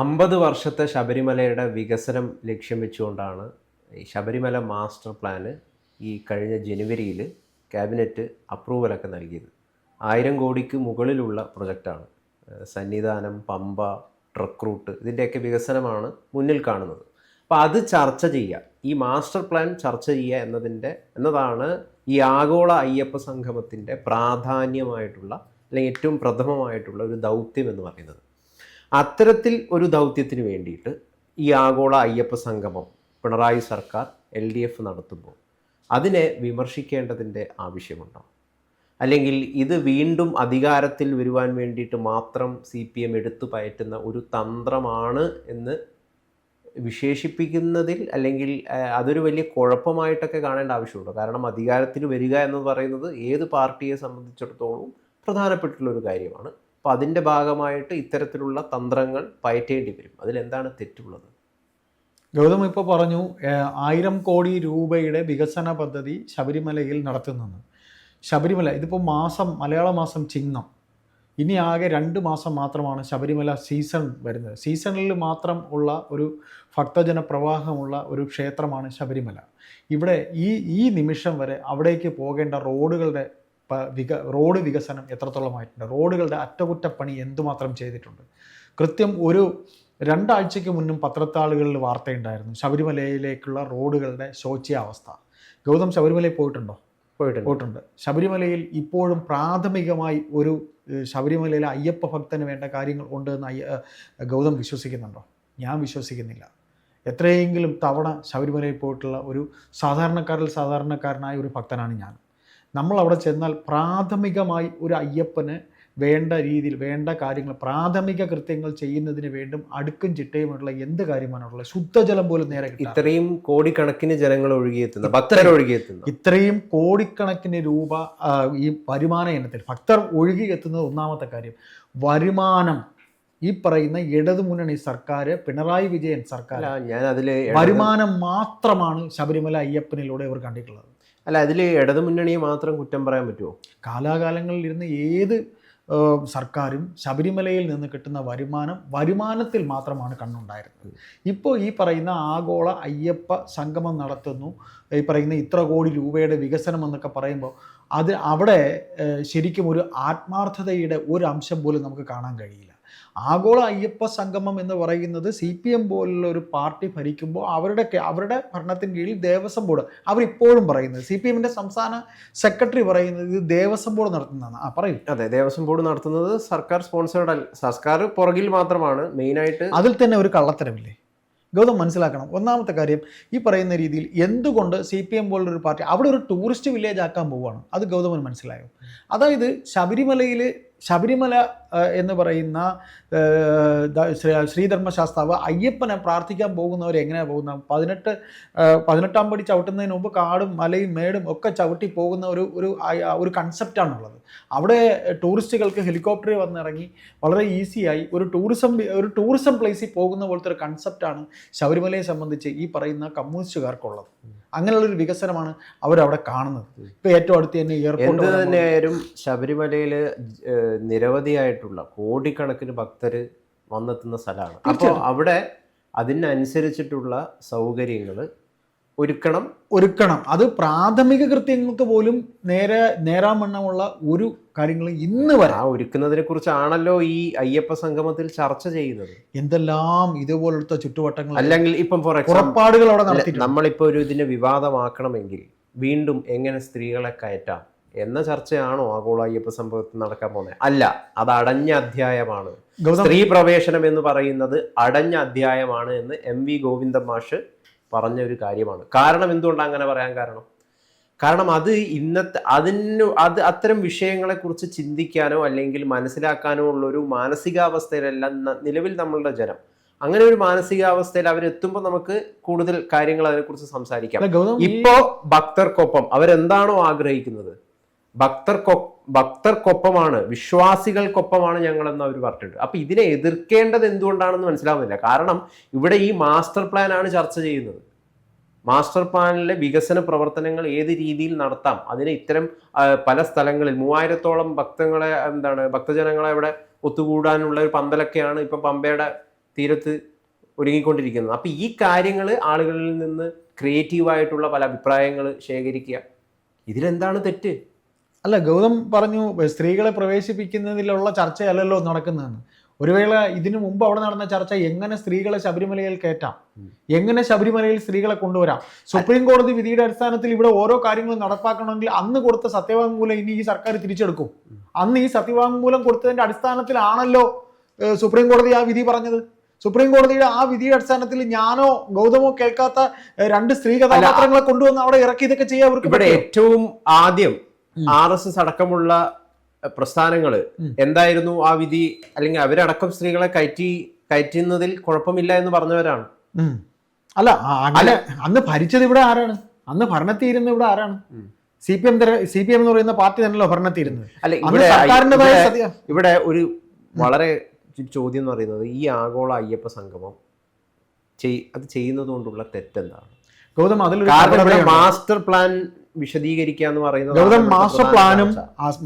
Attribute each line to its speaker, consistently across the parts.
Speaker 1: അമ്പത് വർഷത്തെ ശബരിമലയുടെ വികസനം ലക്ഷ്യം വെച്ചുകൊണ്ടാണ് ഈ ശബരിമല മാസ്റ്റർ പ്ലാന് ഈ കഴിഞ്ഞ ജനുവരിയിൽ ക്യാബിനറ്റ് അപ്രൂവലൊക്കെ നൽകിയത്. ആയിരം കോടിക്ക് മുകളിലുള്ള പ്രൊജക്റ്റാണ്. സന്നിധാനം പമ്പ ട്രക്ക് റൂട്ട് ഇതിന്റെയൊക്കെ വികസനമാണ് മുന്നിൽ കാണുന്നത്. അപ്പോൾ അത് ചർച്ച ചെയ്യുക. ഈ മാസ്റ്റർ പ്ലാൻ ചർച്ച ചെയ്യുക എന്നതിന്റെ എന്നതാണ് ഈ ആഗോള അയ്യപ്പ സംഗമത്തിന്റെ പ്രാധാന്യമായിട്ടുള്ള അല്ലെങ്കിൽ ഏറ്റവും പ്രഥമമായിട്ടുള്ള ഒരു ദൗത്യം എന്ന് പറയുന്നത്. അത്തരത്തിൽ ഒരു ദൗത്യത്തിന് വേണ്ടിയിട്ട് ഈ ആഗോള അയ്യപ്പ സംഗമം പിണറായി സർക്കാർ എൽ ഡി എഫ് നടത്തുമ്പോൾ അതിനെ വിമർശിക്കേണ്ടതിന്റെ ആവശ്യമുണ്ടോ? അല്ലെങ്കിൽ ഇത് വീണ്ടും അധികാരത്തിൽ വരുവാൻ വേണ്ടിയിട്ട് മാത്രം സി പി എം എടുത്തു പയറ്റുന്ന ഒരു തന്ത്രമാണ് എന്ന് വിശേഷിപ്പിക്കുന്നതിൽ അല്ലെങ്കിൽ അതൊരു വലിയ കുഴപ്പമായിട്ടൊക്കെ കാണേണ്ട ആവശ്യമുണ്ടോ? കാരണം അധികാരത്തിൽ വരിക എന്ന് പറയുന്നത് ഏത് പാർട്ടിയെ സംബന്ധിച്ചിടത്തോളം പ്രധാനപ്പെട്ടുള്ള ഒരു കാര്യമാണ്. അപ്പോൾ അതിന്റെ ഭാഗമായിട്ട് ഇത്തരത്തിലുള്ള തന്ത്രങ്ങൾ പയറ്റേണ്ടി വരും. അതിലെന്താണ് തെറ്റുള്ളത്?
Speaker 2: ഗൗതം ഇപ്പോൾ പറഞ്ഞു ആയിരം കോടി രൂപയുടെ വികസന പദ്ധതി ശബരിമലയിൽ നടത്തുന്നത് ശബരിമല ഇതിപ്പോൾ മാസം മലയാള മാസം ചിങ്ങം ഇനി ആകെ രണ്ട് മാസം മാത്രമാണ് ശബരിമല സീസൺ വരുന്നത്. സീസണിൽ മാത്രം ഉള്ള ഒരു ഭക്തജന പ്രവാഹമുള്ള ഒരു ക്ഷേത്രമാണ് ശബരിമല. ഇവിടെ ഈ ഈ നിമിഷം വരെ അവിടേക്ക് പോകേണ്ട റോഡുകളുടെ വിക റോഡ് വികസനം എത്രത്തോളമായിട്ടുണ്ട്? റോഡുകളുടെ അറ്റകുറ്റപ്പണി എന്തുമാത്രം ചെയ്തിട്ടുണ്ട്? കൃത്യം ഒരു രണ്ടാഴ്ചയ്ക്ക് മുന്നും പത്രത്താളുകളിൽ വാർത്തയുണ്ടായിരുന്നു ശബരിമലയിലേക്കുള്ള റോഡുകളുടെ ശോച്യാവസ്ഥ ഗൗതം ശബരിമലയിൽ പോയിട്ടുണ്ടോ?
Speaker 1: പോയിട്ടുണ്ട്.
Speaker 2: പോയിട്ടുണ്ട്. ശബരിമലയിൽ ഇപ്പോഴും പ്രാഥമികമായി ഒരു ശബരിമലയിലെ അയ്യപ്പ ഭക്തന് വേണ്ട കാര്യങ്ങൾ ഉണ്ട് എന്ന് അയ്യ ഗൗതം വിശ്വസിക്കുന്നുണ്ടോ? ഞാൻ വിശ്വസിക്കുന്നില്ല. എത്രയെങ്കിലും തവണ ശബരിമലയിൽ പോയിട്ടുള്ള ഒരു സാധാരണക്കാരിൽ സാധാരണക്കാരനായ ഒരു ഭക്തനാണ് ഞാൻ. നമ്മൾ അവിടെ ചെന്നാൽ പ്രാഥമികമായി ഒരു അയ്യപ്പന് വേണ്ട രീതിയിൽ വേണ്ട കാര്യങ്ങൾ പ്രാഥമിക കൃത്യങ്ങൾ ചെയ്യുന്നതിന് വേണ്ടും അടുക്കും ചിട്ടയുമായിട്ടുള്ള എന്ത് കാര്യമാണുള്ളത് ശുദ്ധജലം പോലും നേരെ
Speaker 1: ഇത്രയും കോടിക്കണക്കിന് ജനങ്ങൾ ഒഴുകിയെത്തുന്നു ഭക്തർ ഒഴുകിയെത്തുന്നു.
Speaker 2: ഇത്രയും കോടിക്കണക്കിന് രൂപ ഈ വരുമാന ഇനത്തിൽ ഭക്തർ ഒഴുകിയെത്തുന്നത് ഒന്നാമത്തെ കാര്യം. വരുമാനം ഈ പറയുന്ന ഇടതുമുന്നണി സർക്കാർ പിണറായി വിജയൻ സർക്കാർ
Speaker 1: ഞാൻ അതിൽ
Speaker 2: വരുമാനം മാത്രമാണ് ശബരിമല അയ്യപ്പനിലൂടെ ഇവർ കണ്ടിട്ടുള്ളത്.
Speaker 1: അല്ല അതിൽ ഇടതുമുന്നണിയെ മാത്രം കുറ്റം പറയാൻ പറ്റുമോ
Speaker 2: കാലാകാലങ്ങളിൽ ഇരുന്ന് ഏത് സർക്കാരും ശബരിമലയിൽ നിന്ന് കിട്ടുന്ന വരുമാനം വരുമാനത്തിൽ മാത്രമാണ് കണ്ണുണ്ടായിരുന്നത്. ഇപ്പോൾ ഈ പറയുന്ന ആഗോള അയ്യപ്പ സംഗമം നടത്തുന്നു ഈ പറയുന്ന ഇത്ര കോടി രൂപയുടെ വികസനം എന്നൊക്കെ പറയുമ്പോൾ അത് അവിടെ ശരിക്കും ഒരു ആത്മാർത്ഥതയുടെ ഒരു അംശം പോലും നമുക്ക് കാണാൻ കഴിയില്ല. ആഗോള അയ്യപ്പ സംഗമം എന്ന് പറയുന്നത് സി പി എം പോലുള്ള ഒരു പാർട്ടി ഭരിക്കുമ്പോൾ അവരുടെ അവരുടെ ഭരണത്തിന് കീഴിൽ ദേവസ്വം ബോർഡ്. അവരിപ്പോഴും പറയുന്നത് സി പി എമ്മിന്റെ സംസ്ഥാന സെക്രട്ടറി പറയുന്നത് ഇത് ദേവസ്വം ബോർഡ് നടത്തുന്നതാണ്. ആ പറയും.
Speaker 1: അതെ ദേവസ്വം ബോർഡ് നടത്തുന്നത് സർക്കാർ സ്പോൺസേർഡ് അല്ല സർക്കാർ പുറകിൽ മാത്രമാണ് മെയിനായിട്ട്.
Speaker 2: അതിൽ തന്നെ ഒരു കള്ളത്തരമില്ലേ? ഗൗതം മനസ്സിലാക്കണം. ഒന്നാമത്തെ കാര്യം ഈ പറയുന്ന രീതിയിൽ എന്തുകൊണ്ട് സി പി എം പോലുള്ളൊരു പാർട്ടി അവിടെ ഒരു ടൂറിസ്റ്റ് വില്ലേജ് ആക്കാൻ പോവുകയാണ്? അത് ഗൗതമന് മനസ്സിലായോ? അതായത് ശബരിമലയിൽ ശബരിമല എന്ന് പറയുന്ന ശ്രീധർമ്മശാസ്താവ് അയ്യപ്പനെ പ്രാർത്ഥിക്കാൻ പോകുന്നവർ എങ്ങനെയാണ് പോകുന്നത്? പതിനെട്ട് പതിനെട്ടാം പടി ചവിട്ടുന്നതിന് മുമ്പ് കാടും മലയും മേടും ഒക്കെ ചവിട്ടി പോകുന്ന ഒരു ഒരു ഒരു കൺസെപ്റ്റാണുള്ളത് അവിടെ ടൂറിസ്റ്റുകൾക്ക് ഹെലികോപ്റ്ററിൽ വന്നിറങ്ങി വളരെ ഈസിയായി ഒരു ടൂറിസം ഒരു ടൂറിസം പ്ലേസിൽ പോകുന്ന പോലത്തെ ഒരു കൺസെപ്റ്റാണ് ശബരിമലയെ സംബന്ധിച്ച് ഈ പറയുന്ന കമ്മ്യൂണിസ്റ്റുകാർക്കുള്ളത്. അങ്ങനെയുള്ളൊരു വികസനമാണ് അവരവിടെ കാണുന്നത്. ഇപ്പോൾ ഏറ്റവും അടുത്ത് തന്നെ
Speaker 1: എന്ത്
Speaker 2: എയർപോർട്ട്
Speaker 1: തന്നെയായാലും ശബരിമലയിൽ നിരവധിയായിട്ടുള്ള കോടിക്കണക്കിന് ഭക്തർ വന്നെത്തുന്ന സ്ഥലമാണ്. അപ്പോൾ. അവിടെ അതിനനുസരിച്ചിട്ടുള്ള സൗകര്യങ്ങൾ ഒരുക്കണം.
Speaker 2: ഒരുക്കണം. അത് പ്രാഥമിക കൃത്യങ്ങൾക്ക് പോലും നേരെ നേരാമണ്ണമുള്ള ഒരു കാര്യങ്ങൾ ഇന്ന് വരെ.
Speaker 1: ആ ഒരുക്കുന്നതിനെ കുറിച്ചാണല്ലോ ഈ അയ്യപ്പ സംഗമത്തിൽ ചർച്ച ചെയ്യുന്നത്.
Speaker 2: എന്തെല്ലാം ഇതുപോലത്തെ ചുറ്റുവട്ടങ്ങൾ
Speaker 1: അല്ലെങ്കിൽ ഇപ്പം ഫോർ എക്സാമ്പിൾ
Speaker 2: പുറപ്പാടുകൾ അവിടെ
Speaker 1: നമ്മളിപ്പോൾ ഒരു ഇതിനെ വിവാദമാക്കണമെങ്കിൽ വീണ്ടും എങ്ങനെ സ്ത്രീകളെ കയറ്റാം എന്ന ചർച്ചയാണോ ആഗോള അയ്യപ്പ സംഭവത്തിൽ നടക്കാൻ പോകുന്നത്? അല്ല അത് അടഞ്ഞ അധ്യായമാണ്. സ്ത്രീ പ്രവേശനം എന്ന് പറയുന്നത് അടഞ്ഞ അധ്യായമാണ് എന്ന് എം വി ഗോവിന്ദൻ മാഷ് പറഞ്ഞ ഒരു കാര്യമാണ്. കാരണം എന്തുകൊണ്ടാണ് അങ്ങനെ പറയാൻ കാരണം? കാരണം അത് ഇന്നത്തെ അതിന് അത് അത്തരം വിഷയങ്ങളെക്കുറിച്ച് ചിന്തിക്കാനോ അല്ലെങ്കിൽ മനസ്സിലാക്കാനോ ഉള്ള ഒരു മാനസികാവസ്ഥയിലല്ല നിലവിൽ നമ്മളുടെ ജനം. അങ്ങനെ ഒരു മാനസികാവസ്ഥയിൽ അവരെത്തുമ്പോൾ നമുക്ക് കൂടുതൽ കാര്യങ്ങൾ അതിനെക്കുറിച്ച് സംസാരിക്കാം. ഇപ്പോ ഭക്തർക്കൊപ്പം അവരെന്താണോ ആഗ്രഹിക്കുന്നത്? ഭക്തർക്കൊ ഭക്തർക്കൊപ്പമാണ് വിശ്വാസികൾക്കൊപ്പമാണ് ഞങ്ങളെന്ന് അവർ പറഞ്ഞിട്ടുണ്ട്. അപ്പൊ ഇതിനെ എതിർക്കേണ്ടത് എന്തുകൊണ്ടാണെന്ന് മനസ്സിലാവുന്നില്ല. കാരണം ഇവിടെ ഈ മാസ്റ്റർ പ്ലാൻ ആണ് ചർച്ച ചെയ്യുന്നത്. മാസ്റ്റർ പ്ലാനിലെ വികസന പ്രവർത്തനങ്ങൾ ഏത് രീതിയിൽ നടത്താം? അതിന് ഇത്തരം പല സ്ഥലങ്ങളിൽ മൂവായിരത്തോളം ഭക്തങ്ങളെ എന്താണ് ഭക്തജനങ്ങളെ ഇവിടെ ഒത്തുകൂടാനുള്ള ഒരു പന്തലൊക്കെയാണ് ഇപ്പം പമ്പയുടെ തീരത്ത് ഒരുങ്ങിക്കൊണ്ടിരിക്കുന്നത്. അപ്പൊ ഈ കാര്യങ്ങൾ ആളുകളിൽ നിന്ന് ക്രിയേറ്റീവായിട്ടുള്ള പല അഭിപ്രായങ്ങൾ ശേഖരിക്കുക. ഇതിലെന്താണ് തെറ്റ്?
Speaker 2: അല്ല ഗൗതം പറഞ്ഞു സ്ത്രീകളെ പ്രവേശിപ്പിക്കുന്നതിലുള്ള ചർച്ചയല്ലല്ലോ നടക്കുന്നതെന്ന്. ഒരു വേള ഇതിനു മുമ്പ് അവിടെ നടന്ന ചർച്ച എങ്ങനെ സ്ത്രീകളെ ശബരിമലയിൽ കയറ്റാം? എങ്ങനെ ശബരിമലയിൽ സ്ത്രീകളെ കൊണ്ടുവരാം? സുപ്രീം കോടതി വിധിയുടെ അടിസ്ഥാനത്തിൽ ഇവിടെ ഓരോ കാര്യങ്ങളും നടപ്പാക്കണമെങ്കിൽ അന്ന് കൊടുത്ത സത്യവാങ്മൂലം ഇനി ഈ സർക്കാർ തിരിച്ചെടുക്കും. അന്ന് ഈ സത്യവാങ്മൂലം കൊടുത്തതിന്റെ അടിസ്ഥാനത്തിലാണല്ലോ സുപ്രീം കോടതി ആ വിധി പറഞ്ഞത്. സുപ്രീം കോടതിയുടെ ആ വിധിയുടെ അടിസ്ഥാനത്തിൽ ഞാനോ ഗൗതമോ കേൾക്കാത്ത രണ്ട് സ്ത്രീ കഥാപാത്രങ്ങളെ കൊണ്ടുവന്ന് അവിടെ ഇറക്കി ഇതൊക്കെ ചെയ്യാൻ അവർക്ക്
Speaker 1: ഇവിടെ ഏറ്റവും ആദ്യം. ആർ എസ് എസ് അടക്കമുള്ള
Speaker 2: പ്രസ്ഥാനങ്ങൾ
Speaker 1: എന്തായിരുന്നു ആ വിധി? അല്ലെങ്കിൽ അവരടക്കം സ്ത്രീകളെ കയറ്റി കയറ്റുന്നതിൽ കുഴപ്പമില്ല എന്ന് പറഞ്ഞവരാണ്.
Speaker 2: അല്ല അല്ല അങ്ങനെ അന്ന് ഭരിച്ചത് ഇവിടെ ആരാണ്? അന്ന് ഭരണത്തിരുന്ന ഇവിടെ ആരാണ്. C P M C P M എന്ന് പറയുന്ന പാർട്ടി തന്നെയല്ലോ ഭരണത്തിരുന്നത്
Speaker 1: അല്ല ഇവിടെ ഇവിടെ- ഒരു വളരെ ചോദ്യം എന്ന് പറയുന്നത് ഈ ആഗോള അയ്യപ്പ സംഗമം അത് ചെയ്യുന്നത് കൊണ്ടുള്ള തെറ്റെന്താണ്?
Speaker 2: ഗൗതം അതിൽ
Speaker 1: മാസ്റ്റർ പ്ലാൻ വിശദീകരിക്കുക എന്ന് പറയുന്നത്
Speaker 2: ഗൗതം മാസ്റ്റർ പ്ലാനും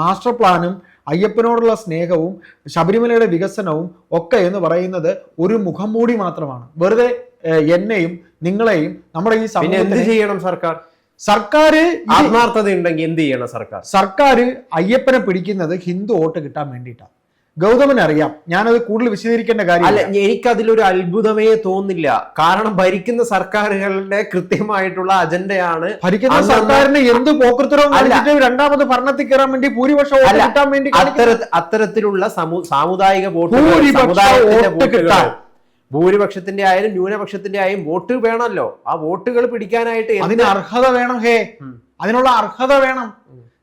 Speaker 2: മാസ്റ്റർ പ്ലാനും അയ്യപ്പനോടുള്ള സ്നേഹവും ശബരിമലയുടെ വികസനവും ഒക്കെ എന്ന് പറയുന്നത് ഒരു മുഖം മൂടി മാത്രമാണ്. വെറുതെ എന്നെയും നിങ്ങളെയും നമ്മുടെ ഈ
Speaker 1: എന്ത് ചെയ്യണം സർക്കാർ?
Speaker 2: സർക്കാർ
Speaker 1: ആത്മാർത്ഥത ഉണ്ടെങ്കിൽ എന്ത് ചെയ്യണം സർക്കാർ?
Speaker 2: സർക്കാർ അയ്യപ്പനെ പിടിക്കുന്നത് ഹിന്ദു വോട്ട് കിട്ടാൻ വേണ്ടിയിട്ടാണ്. ഗൗതമന് അറിയാം ഞാനത് കൂടുതൽ വിശദീകരിക്കേണ്ട
Speaker 1: അല്ല
Speaker 2: കാര്യം
Speaker 1: എനിക്കതിലൊരു അത്ഭുതമേ തോന്നില്ല കാരണം ഭരിക്കുന്ന സർക്കാരുകളുടെ കൃത്യമായിട്ടുള്ള അജണ്ടയാണ്
Speaker 2: ഭരിക്കുന്ന സർക്കാരിന് എന്ത് പോക്കൃത്തരവും
Speaker 1: അല്ല.
Speaker 2: രണ്ടാമത് ഭരണത്തിൽ കയറാൻ വേണ്ടി ഭൂരിപക്ഷം വോട്ട്
Speaker 1: അല്ല.
Speaker 2: കിട്ടാൻ വേണ്ടി
Speaker 1: അത്തരത്തിലുള്ള സമു- സാമുദായിക സമുദായത്തിന്റെ
Speaker 2: വോട്ട് കിട്ടാൻ.
Speaker 1: ഭൂരിപക്ഷത്തിന്റെ ആയാലും ന്യൂനപക്ഷത്തിന്റെ ആയാലും വോട്ട് വേണമല്ലോ ആ വോട്ടുകൾ പിടിക്കാനായിട്ട്
Speaker 2: അതിന് അർഹത വേണം ഹേ അതിനുള്ള അർഹത വേണം.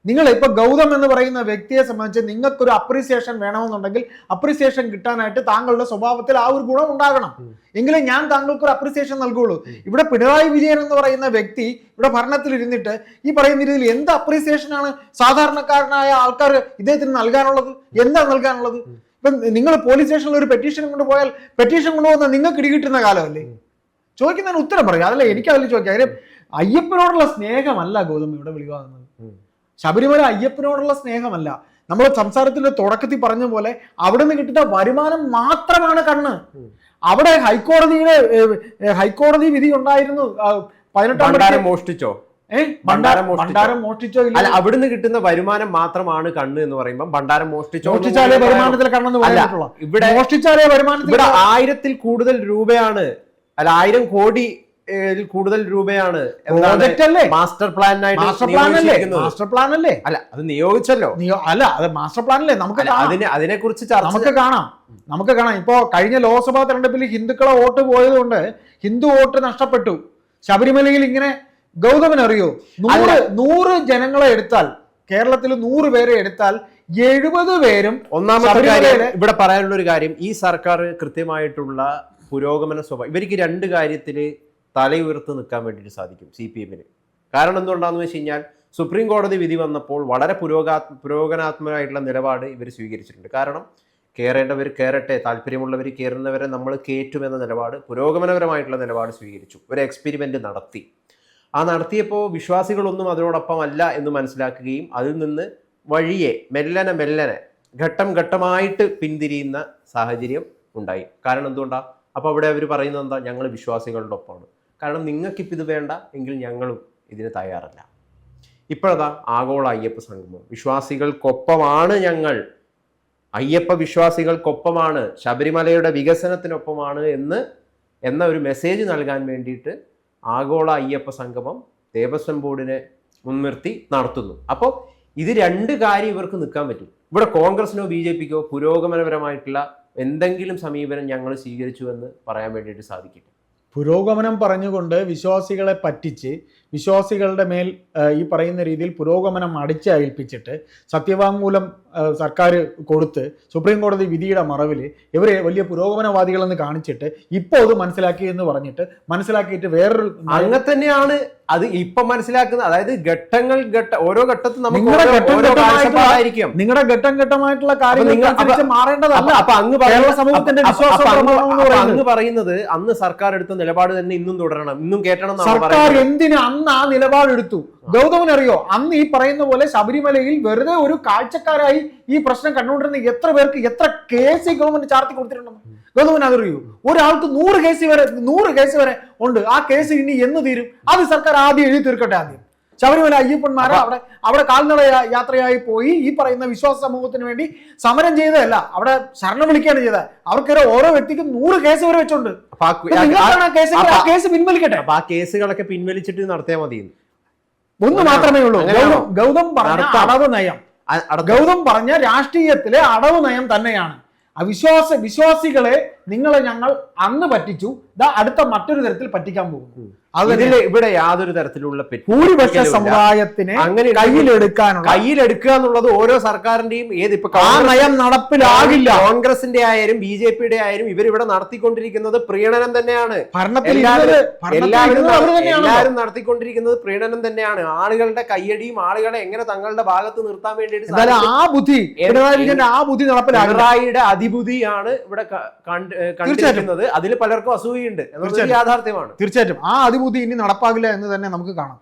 Speaker 2: നിങ്ങൾ ഇപ്പൊ ഗൗതം എന്ന് പറയുന്ന വ്യക്തിയെ സംബന്ധിച്ച് നിങ്ങൾക്കൊരു അപ്രീസിയേഷൻ വേണമെന്നുണ്ടെങ്കിൽ അപ്രീസിയേഷൻ കിട്ടാനായിട്ട് താങ്കളുടെ സ്വഭാവത്തിൽ ആ ഒരു ഗുണം ഉണ്ടാകണം. എങ്കിലും ഞാൻ താങ്കൾക്ക് ഒരു അപ്രീസിയേഷൻ നൽകുള്ളൂ. ഇവിടെ പിണറായി വിജയൻ എന്ന് പറയുന്ന വ്യക്തി ഇവിടെ ഭരണത്തിൽ ഇരുന്നിട്ട് ഈ പറയുന്ന രീതിയിൽ എന്ത് അപ്രീസിയേഷൻ ആണ് സാധാരണക്കാരനായ ആൾക്കാർ ഇദ്ദേഹത്തിന് നൽകാനുള്ളത്? എന്താ നൽകാനുള്ളത്? ഇപ്പം നിങ്ങൾ പോലീസ് സ്റ്റേഷനിൽ ഒരു പെറ്റീഷൻ കൊണ്ടുപോയാൽ പെറ്റീഷൻ കൊണ്ടുപോകുന്ന നിങ്ങൾക്ക് ഇടികിട്ടുന്ന കാലമല്ലേ? ചോദിക്കുന്നതിന് ഉത്തരം പറയും. അതല്ല എനിക്ക് അതിൽ ചോദിക്കാം. കാര്യം അയ്യപ്പനോടുള്ള സ്നേഹമല്ല ഗൗതം ഇവിടെ വെളിവാകുന്നത്. ശബരിമല അയ്യപ്പനോടുള്ള സ്നേഹമല്ല. നമ്മൾ സംസാരത്തിന്റെ തുടക്കത്തിൽ പറഞ്ഞ പോലെ അവിടെ നിന്ന് കിട്ടുന്ന വരുമാനം മാത്രമാണ് കണ്ണ്. അവിടെ ഹൈക്കോടതിയുടെ ഹൈക്കോടതി വിധി ഉണ്ടായിരുന്നു പതിനെട്ടാം
Speaker 1: മോഷ്ടിച്ചോ? ഭണ്ഡാരം മോഷ്ടിച്ചോ? അല്ല
Speaker 2: ഇല്ല
Speaker 1: അവിടുന്ന് കിട്ടുന്ന വരുമാനം മാത്രമാണ് കണ്ണ് എന്ന് പറയുമ്പോൾ ഭണ്ഡാരം മോഷ്ടിച്ചോ
Speaker 2: മോഷ്ടിച്ചാലേ വരുമാനത്തിൽ കണ്ണെന്ന്
Speaker 1: ഇവിടെ
Speaker 2: മോഷ്ടിച്ചാലേ വരുമാനത്തിൽ
Speaker 1: ഇവിടെ ആയിരത്തിൽ കൂടുതൽ രൂപയാണ് അല്ല ആയിരം കോടി കൂടുതൽ രൂപയാണ് എന്താണ്
Speaker 2: പ്രോജക്റ്റ് അല്ലേ?
Speaker 1: മാസ്റ്റർ
Speaker 2: മാസ്റ്റർ പ്ലാൻ അല്ലേ? മാസ്റ്റർ പ്ലാൻ അല്ലേ?
Speaker 1: അല്ല അത് നിയോഗിച്ചല്ലോ.
Speaker 2: അല്ല അത് മാസ്റ്റർ പ്ലാൻ അല്ലേ? നമുക്ക്
Speaker 1: അതിനെ അതിനെ കുറിച്ച്
Speaker 2: നമുക്ക് കാണാം. നമുക്ക് കാണാം. ഇപ്പോ കഴിഞ്ഞ ലോക്സഭാ തെരഞ്ഞെടുപ്പിൽ ഹിന്ദുക്കളെ വോട്ട് പോയതുകൊണ്ട് ഹിന്ദു വോട്ട് നഷ്ടപ്പെട്ടു. ശബരിമലയിൽ ഇങ്ങനെ ഗൗതമൻ അറിയോ? നൂറ് നൂറ് ജനങ്ങളെ എടുത്താൽ കേരളത്തിൽ നൂറ് പേരെ എടുത്താൽ എഴുപത് പേരും
Speaker 1: ഒന്നാമത്തെ കാര്യം ഇവിടെ പറയാനുള്ള ഒരു കാര്യം ഈ സർക്കാർ കൃത്യമായിട്ടുള്ള പുരോഗമന സ്വഭാവം ഇവർക്ക് രണ്ട് കാര്യത്തിൽ തലയുയർത്ത് നിൽക്കാൻ വേണ്ടിയിട്ട് സാധിക്കും സി പി എമ്മിന്. കാരണം എന്തുകൊണ്ടാന്ന് വെച്ച് കഴിഞ്ഞാൽ സുപ്രീം കോടതി വിധി വന്നപ്പോൾ വളരെ പുരോഗാ പുരോഗനാത്മകമായിട്ടുള്ള നിലപാട് ഇവർ സ്വീകരിച്ചിട്ടുണ്ട്. കാരണം കയറേണ്ടവർ കയറട്ടെ താല്പര്യമുള്ളവർ കയറുന്നവരെ നമ്മൾ കയറ്റുമെന്ന നിലപാട് പുരോഗമനപരമായിട്ടുള്ള നിലപാട് സ്വീകരിച്ചു. ഒരു എക്സ്പെരിമെന്റ് നടത്തി. ആ നടത്തിയപ്പോൾ വിശ്വാസികളൊന്നും അതിനോടൊപ്പം അല്ല എന്ന് മനസ്സിലാക്കുകയും അതിൽ നിന്ന് വഴിയെ മെല്ലനെ മെല്ലനെ ഘട്ടം ഘട്ടമായിട്ട് പിന്തിരിയുന്ന സാഹചര്യം ഉണ്ടായി. കാരണം എന്തുകൊണ്ടാണ് അപ്പോൾ അവിടെ അവർ പറയുന്നത് എന്താ? ഞങ്ങൾ വിശ്വാസികളുടെ ഒപ്പമാണ്. കാരണം നിങ്ങൾക്കിപ്പോൾ ഇത് വേണ്ട എങ്കിൽ ഞങ്ങളും ഇതിന് തയ്യാറല്ല. ഇപ്പോഴതാ ആഗോള അയ്യപ്പ സംഗമം. വിശ്വാസികൾക്കൊപ്പമാണ് ഞങ്ങൾ. അയ്യപ്പ വിശ്വാസികൾക്കൊപ്പമാണ്. ശബരിമലയുടെ വികസനത്തിനൊപ്പമാണ് എന്ന് എന്ന ഒരു മെസ്സേജ് നൽകാൻ വേണ്ടിയിട്ട് ആഗോള അയ്യപ്പ സംഗമം ദേവസ്വം ബോർഡിനെ മുൻനിർത്തി നടത്തുന്നു. അപ്പോൾ ഇത് രണ്ട് കാര്യം ഇവർക്ക് നിൽക്കാൻ പറ്റും. ഇവിടെ കോൺഗ്രസിനോ ബി ജെ പിക്കോ പുരോഗമനപരമായിട്ടുള്ള എന്തെങ്കിലും സമീപനം ഞങ്ങൾ സ്വീകരിച്ചു എന്ന് പറയാൻ വേണ്ടിയിട്ട് സാധിക്കില്ല
Speaker 2: പുരോഗമനം പറഞ്ഞുകൊണ്ട് വിശ്വാസികളെ പറ്റിച്ച് വിശ്വാസികളുടെ മേൽ ഈ പറയുന്ന രീതിയിൽ പുരോഗമനം അടിച്ചേൽപ്പിച്ചിട്ട് സത്യവാങ്മൂലം സർക്കാർ കൊടുത്ത് സുപ്രീം കോടതി വിധിയുടെ മറവിൽ ഇവരെ വലിയ പുരോഗമനവാദികളെന്ന് കാണിച്ചിട്ട് ഇപ്പോൾ അത് മനസ്സിലാക്കി എന്ന് പറഞ്ഞിട്ട് മനസ്സിലാക്കിയിട്ട് വേറൊരു
Speaker 1: അങ്ങനെ തന്നെയാണ് അത് ഇപ്പം മനസ്സിലാക്കുന്നത്. അതായത് ഘട്ടങ്ങൾ ഘട്ട ഓരോ ഘട്ടത്തിൽ നമുക്ക്
Speaker 2: നിങ്ങളുടെ
Speaker 1: ഓരോ-
Speaker 2: ഘട്ടം
Speaker 1: ഓരോ
Speaker 2: ഘട്ടമായിട്ടുള്ള-
Speaker 1: കാര്യം
Speaker 2: നിങ്ങളുടെ ഘട്ടം ഘട്ടമായിട്ടുള്ള കാര്യങ്ങൾ
Speaker 1: നിങ്ങൾ-
Speaker 2: മാറേണ്ടതല്ല.
Speaker 1: അപ്പൊ- അങ്ങ്
Speaker 2: കേരള
Speaker 1: പറയുന്ന-
Speaker 2: സമൂഹത്തിന്റെ വിശ്വാസം
Speaker 1: അങ്ങ്
Speaker 2: പറയുന്നത്.
Speaker 1: അന്ന് സർക്കാർ എടുത്ത നിലപാട് തന്നെ ഇന്നും തുടരണം. ഇന്നും കേട്ടണം
Speaker 2: സർക്കാർ എന്തിന് അന്ന് ആ നിലപാടെടുത്തു. ഗൗതമൻ അറിയോ അന്ന് ഈ പറയുന്ന പോലെ ശബരിമലയിൽ വെറുതെ ഒരു കാഴ്ചക്കാരായി ഈ പ്രശ്നം കണ്ടുകൊണ്ടിരുന്ന എത്ര പേർക്ക് എത്ര കേസ് ഈ ഗവൺമെന്റ് ചാർത്തി കൊടുത്തിട്ടുണ്ടെന്ന്? ഗൗതമൻ അതറിയൂ ഒരാൾക്ക് നൂറ് കേസ് വരെ നൂറ് കേസ് വരെ ഉണ്ട്. ആ കേസ് ഇനി എന്ന് തീരും? അത് സർക്കാർ ആദ്യം എഴുതി തീർക്കട്ടെ ആദ്യം. ശബരിമല അയ്യപ്പന്മാരെ അവിടെ അവിടെ കാൽനട യാത്രയായി പോയി ഈ പറയുന്ന വിശ്വാസ സമൂഹത്തിന് വേണ്ടി സമരം ചെയ്തതല്ല അവിടെ ശരണം വിളിക്കുകയാണ് ചെയ്തത്. അവർക്കൊരു ഓരോ വ്യക്തിക്കും നൂറ് കേസ് വരെ വെച്ചുണ്ട്. കേസ് പിൻവലിക്കട്ടെ?
Speaker 1: അപ്പൊ ആ കേസുകളൊക്കെ പിൻവലിച്ചിട്ട് നടത്തിയാൽ മതി
Speaker 2: ഒന്ന് മാത്രമേ ഉള്ളൂ. ഗൗതം ഗൗതം പറഞ്ഞ അടവ് നയം. ഗൗതം പറഞ്ഞ രാഷ്ട്രീയത്തിലെ അടവ് നയം തന്നെയാണ്. അവിശ്വാസ വിശ്വാസികളെ നിങ്ങളെ ഞങ്ങൾ അന്ന് പറ്റിച്ചു. ഇതാ അടുത്ത മറ്റൊരു തരത്തിൽ പറ്റിക്കാൻ പോകുന്നു
Speaker 1: അതിൽ ഇവിടെ യാതൊരു തരത്തിലുള്ള
Speaker 2: ഭൂരിപക്ഷ സമുദായത്തിന്
Speaker 1: അങ്ങനെ
Speaker 2: കയ്യിലെടുക്കാനുള്ള
Speaker 1: കയ്യിലെടുക്കുക എന്നുള്ളത് ഓരോ സർക്കാരിന്റെയും ഏത് ഇപ്പൊ
Speaker 2: ആ നയം നടപ്പിലാകില്ല.
Speaker 1: കോൺഗ്രസിന്റെ ആയാലും ബി ജെ പിയുടെ ആയാലും ഇവരിവിടെ നടത്തിക്കൊണ്ടിരിക്കുന്നത് പ്രീണനം തന്നെയാണ്.
Speaker 2: ഭരണത്തിൽ
Speaker 1: എല്ലാവരും- നടത്തിക്കൊണ്ടിരിക്കുന്നത് പ്രീണനം തന്നെയാണ്. ആളുകളുടെ കയ്യടിയും ആളുകളെ എങ്ങനെ തങ്ങളുടെ ഭാഗത്ത് നിർത്താൻ വേണ്ടിയിട്ട്.
Speaker 2: ആ ബുദ്ധി ആ ബുദ്ധി
Speaker 1: നടപ്പിലാക്കിയുടെ അതിബുദ്ധിയാണ് ഇവിടെ കണ്ട്- കണ്ടിരിക്കുന്നത് അതിൽ പലർക്കും അസൂയുണ്ട് യാഥാർത്ഥ്യമാണ്.
Speaker 2: തീർച്ചയായിട്ടും. ആ അതിബുദ്ധി ഇനി നടപ്പാകില്ല എന്ന് തന്നെ നമുക്ക് കാണാം.